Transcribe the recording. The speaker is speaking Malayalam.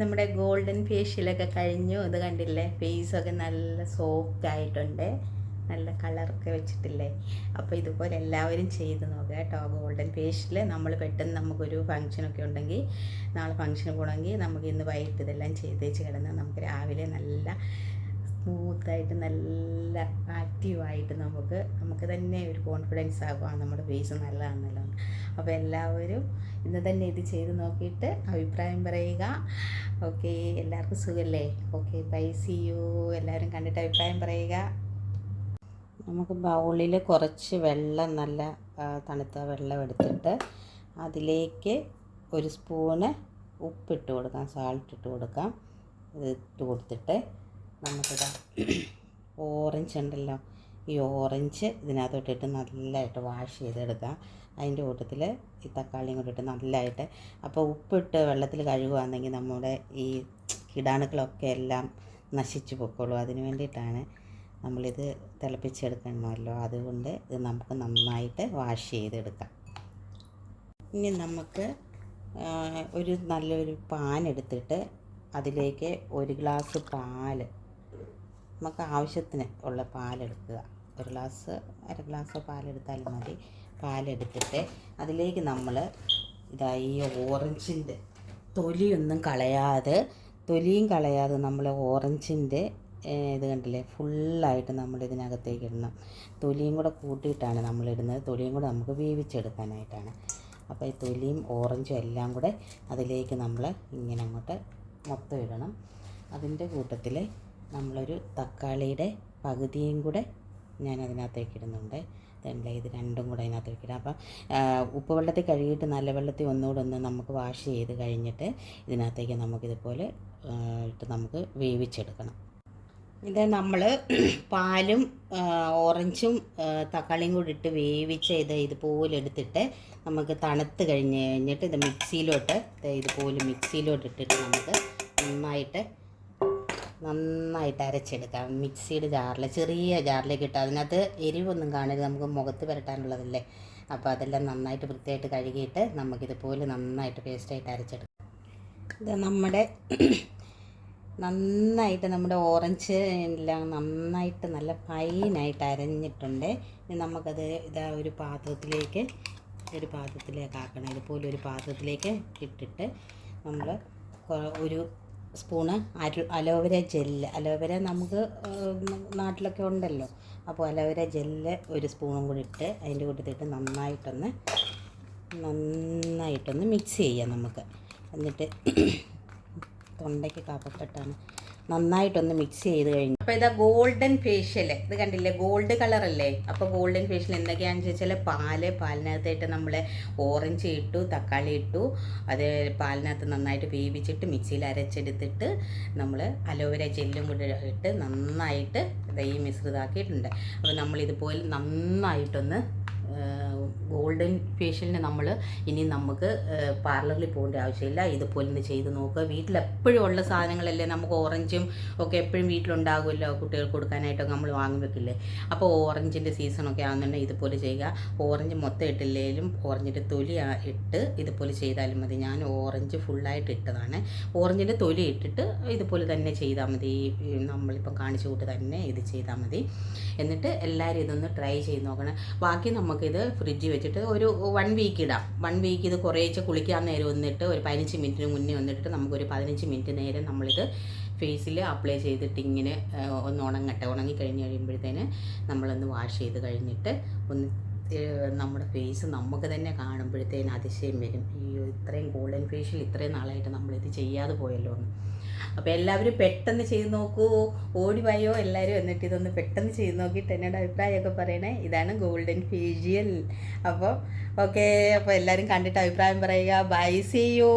നമ്മുടെ ഗോൾഡൻ ഫേഷ്യലൊക്കെ കഴിഞ്ഞു. അത് കണ്ടില്ലേ? ഫേസൊക്കെ നല്ല സോഫ്റ്റ് ആയിട്ടുണ്ട്. നല്ല കളറൊക്കെ വെച്ചിട്ടില്ലേ? അപ്പോൾ ഇതുപോലെ എല്ലാവരും ചെയ്ത് നോക്കുക കേട്ടോ. ഗോൾഡൻ ഫേഷ്യൽ നമ്മൾ പെട്ടെന്ന് നമുക്കൊരു ഫംഗ്ഷനൊക്കെ ഉണ്ടെങ്കിൽ നാളെ ഫംഗ്ഷന് പോകണമെങ്കിൽ നമുക്ക് ഇന്ന് വൈകിട്ട് ഇതെല്ലാം ചെയ്ത് വെച്ച് കിടന്ന് നമുക്ക് രാവിലെ നല്ല സ്മൂത്തായിട്ട് നല്ല ആക്റ്റീവായിട്ട് നമുക്ക് നമുക്ക് തന്നെ ഒരു കോൺഫിഡൻസ് ആകും നമ്മുടെ ഫേസ് നല്ലതാണല്ലോ. അപ്പോൾ എല്ലാവരും ഇന്ന് തന്നെ ഇത് ചെയ്ത് നോക്കിയിട്ട് അഭിപ്രായം പറയുക. ഓക്കെ എല്ലാവർക്കും സുഖമല്ലേ ഓക്കെ ബൈ സി യു എല്ലാവരും കണ്ടിട്ട് അഭിപ്രായം പറയുക. നമുക്ക് ബൗളിൽ കുറച്ച് വെള്ളം നല്ല തണുത്ത വെള്ളം എടുത്തിട്ട് അതിലേക്ക് ഒരു സ്പൂണ് ഉപ്പിട്ട് കൊടുക്കാം സാൾട്ട് ഇട്ട് കൊടുക്കാം. ഇത് ഇട്ട് കൊടുത്തിട്ട് നമുക്കിതാ ഓറഞ്ച് ഉണ്ടല്ലോ ഈ ഓറഞ്ച് ഇതിനകത്തോട്ടിട്ട് നല്ലതായിട്ട് വാഷ് ചെയ്തെടുക്കുക അതിന്റെ കൂട്ടത്തിൽ ഈ തക്കാളിയും കൂടി ഇട്ട് നല്ലതായിട്ട് അപ്പോൾ ഉപ്പിട്ട് വെള്ളത്തിൽ കഴുകുകയാണെങ്കിൽ നമ്മുടെ ഈ കീടാണുക്കളൊക്കെ എല്ലാം നശിച്ചു പൊക്കോളൂ. അതിന് വേണ്ടിയിട്ടാണ് നമ്മളിത് തിളപ്പിച്ചെടുക്കണമല്ലോ. അതുകൊണ്ട് ഇത് നമുക്ക് നന്നായിട്ട് വാഷ് ചെയ്തെടുക്കാം. ഇനി നമുക്ക് ഒരു നല്ലൊരു പാൻ എടുത്തിട്ട് അതിലേക്ക് ഒരു ഗ്ലാസ് പാൽ നമുക്ക് ആവശ്യത്തിന് ഉള്ള പാലെടുക്കുക. ഒരു ഗ്ലാസ് അര ഗ്ലാസ് പാലെടുത്താലും മതി. പാലെടുത്തിട്ട് അതിലേക്ക് നമ്മൾ ഇതായി ഓറഞ്ചിന്റെ തൊലിയൊന്നും കളയാതെ തൊലിയും കളയാതെ നമ്മൾ ഓറഞ്ചിന്റെ ഇത് കണ്ടില്ലേ? ഫുള്ളായിട്ട് നമ്മൾ ഇതിനകത്തേക്ക് ഇടണം. തൊലിയും കൂടെ കൂട്ടിയിട്ടാണ് നമ്മളിടുന്നത് തൊലിയും കൂടെ നമുക്ക് വേവിച്ചെടുക്കാനായിട്ടാണ്. അപ്പോൾ ഈ തൊലിയും ഓറഞ്ചും എല്ലാം കൂടെ അതിലേക്ക് നമ്മൾ ഇങ്ങനെ അങ്ങോട്ട് മൊത്തം ഇടണം. അതിന്റെ കൂട്ടത്തിൽ നമ്മളൊരു തക്കാളിയുടെ പകുതിയും കൂടെ ഞാൻ അതിനകത്തേക്ക് ഇടുന്നുണ്ട്. ഇതല്ലേ ഇത് രണ്ടും കൂടെ അതിനകത്തേക്ക് ഇടാം. അപ്പം ഉപ്പ് വെള്ളത്തിൽ കഴുകിയിട്ട് നല്ല വെള്ളത്തിൽ ഒന്നുകൂടെ ഒന്ന് നമുക്ക് വാഷ് ചെയ്ത് കഴിഞ്ഞിട്ട് ഇതിനകത്തേക്ക് നമുക്കിതുപോലെ ഇട്ട് നമുക്ക് വേവിച്ചെടുക്കണം. ഇത് നമ്മൾ പാലും ഓറഞ്ചും തക്കാളിയും കൂടി ഇട്ട് വേവിച്ച ഇത് ഇതുപോലെ എടുത്തിട്ട് നമുക്ക് തണുത്ത് കഴിഞ്ഞ് കഴിഞ്ഞിട്ട് ഇത് മിക്സിയിലോട്ട് ഇതുപോലെ മിക്സിയിലോട്ട് ഇട്ടിട്ട് നമുക്ക് നന്നായിട്ട് നന്നായിട്ട് അരച്ചെടുക്കാം മിക്സിയുടെ ജാറിൽ ചെറിയ ജാറിലേക്ക് ഇട്ട് അതിനകത്ത് എരിവൊന്നും കാണരുത്. നമുക്ക് മുഖത്ത് പുരട്ടാനുള്ളതല്ലേ? അപ്പോൾ അതെല്ലാം നന്നായിട്ട് വൃത്തിയായിട്ട് കഴുകിയിട്ട് നമുക്കിതുപോലെ നന്നായിട്ട് പേസ്റ്റായിട്ട് അരച്ചെടുക്കാം. ഇത് നമ്മുടെ നന്നായിട്ട് നമ്മുടെ ഓറഞ്ച് എല്ലാം നന്നായിട്ട് നല്ല ഫൈനായിട്ട് അരഞ്ഞിട്ടുണ്ട്. ഇനി നമുക്കത് ഇതാ ഒരു പാത്രത്തിലേക്ക് ഒരു പാത്രത്തിലേക്ക് ആക്കണം. ഇതുപോലെ ഒരു പാത്രത്തിലേക്ക് ഇട്ടിട്ട് നമ്മൾ ഒരു സ്പൂണ് അരു aloe vera gel. Aloe vera നമുക്ക് നാട്ടിലൊക്കെ ഉണ്ടല്ലോ. അപ്പോൾ അലോവേര ജെല്ല് ഒരു സ്പൂണും കൂടി ഇട്ട് അതിന്റെ കൂട്ടത്തിട്ട് നന്നായിട്ടൊന്ന് നന്നായിട്ടൊന്ന് മിക്സ് ചെയ്യാം നമുക്ക്. എന്നിട്ട് തൊണ്ടയ്ക്ക് കഫക്കെട്ടാണ് നന്നായിട്ടൊന്ന് മിക്സ് ചെയ്ത് കഴിഞ്ഞു. അപ്പോൾ ഇതാ ഗോൾഡൻ ഫേഷ്യൽ ഇത് കണ്ടില്ലേ? ഗോൾഡ് കളർ അല്ലേ? അപ്പോൾ ഗോൾഡൻ ഫേഷ്യൽ എന്തൊക്കെയാണെന്ന് ചോദിച്ചാൽ പാൽ പാലിനകത്തായിട്ട് നമ്മൾ ഓറഞ്ച് ഇട്ടു തക്കാളി ഇട്ടു അത് പാലിനകത്ത് നന്നായിട്ട് വേവിച്ചിട്ട് മിക്സിയിൽ അരച്ചെടുത്തിട്ട് നമ്മൾ അലോവേര ജെല്ലും കൂടി ഇട്ട് നന്നായിട്ട് ഈ മിശ്രിതാക്കിയിട്ടുണ്ട്. അപ്പോൾ നമ്മൾ ഇതുപോലെ നന്നായിട്ടൊന്ന് ഗോൾഡൻ ഫേഷ്യലിന് നമ്മൾ ഇനി നമുക്ക് പാർലറിൽ പോകേണ്ട ആവശ്യമില്ല. ഇതുപോലെ ഒന്ന് ചെയ്ത് നോക്കുക. വീട്ടിലെപ്പോഴും ഉള്ള സാധനങ്ങളല്ലേ നമുക്ക് ഓറഞ്ചും ഒക്കെ എപ്പോഴും വീട്ടിലുണ്ടാകുമല്ലോ കുട്ടികൾക്ക് കൊടുക്കാനായിട്ടൊക്കെ നമ്മൾ വാങ്ങി വെക്കില്ലേ അപ്പോൾ ഓറഞ്ചിന്റെ സീസണൊക്കെ ആകുന്നുണ്ടെങ്കിൽ ഇതുപോലെ ചെയ്യുക. ഓറഞ്ച് മൊത്തം ഇട്ടില്ലെങ്കിലും ഓറഞ്ചിന്റെ തൊലി ഇട്ട് ഇതുപോലെ ചെയ്താലും മതി. ഞാൻ ഓറഞ്ച് ഫുള്ളായിട്ട് ഇട്ടതാണ്. ഓറഞ്ചിന്റെ തൊലി ഇട്ടിട്ട് ഇതുപോലെ തന്നെ ചെയ്താൽ മതി. നമ്മളിപ്പം കാണിച്ചു കൂട്ട് തന്നെ ഇത് ചെയ്താൽ മതി. എന്നിട്ട് എല്ലാവരും ഇതൊന്ന് ട്രൈ ചെയ്ത് നോക്കണം. ബാക്കി നമുക്കിത് ഫ്രിഡ്ജിൽ വെച്ചിട്ട് ഒരു വൺ വീക്ക് ഇടാം. വൺ വീക്ക് ഇത് കുറേച്ച് കുളിക്കാൻ നേരം വന്നിട്ട് ഒരു പതിനഞ്ച് മിനിറ്റിന് മുന്നേ വന്നിട്ട് നമുക്കൊരു പതിനഞ്ച് മിനിറ്റ് നേരം നമ്മളിത് ഫേസിൽ അപ്ലൈ ചെയ്തിട്ട് ഇങ്ങനെ ഒന്ന് ഉണങ്ങട്ടെ. ഉണങ്ങി കഴിഞ്ഞ് കഴിയുമ്പോഴത്തേന് നമ്മളൊന്ന് വാഷ് ചെയ്ത് കഴിഞ്ഞിട്ട് ഒന്ന് നമ്മുടെ ഫേസ് നമുക്ക് തന്നെ കാണുമ്പോഴത്തേന് അതിശയം വരും. ഈ ഇത്രയും ഗോൾഡൻ ഫേഷ്യൽ ഇത്രയും നാളായിട്ട് നമ്മളിത് ചെയ്യാതെ പോയല്ലോ എന്ന്. അപ്പോൾ എല്ലാവരും പെട്ടെന്ന് ചെയ്ത് നോക്കൂ. ഓടി പോയോ എല്ലാവരും എന്നിട്ട് ഇതൊന്ന് പെട്ടെന്ന് ചെയ്ത് നോക്കിയിട്ട് എന്നോട് അഭിപ്രായമൊക്കെ പറയണേ. ഇതാണ് ഗോൾഡൻ ഫേഷ്യൽ അപ്പോൾ ഓക്കെ അപ്പോൾ എല്ലാവരും കണ്ടിട്ട് അഭിപ്രായം പറയുക. By C U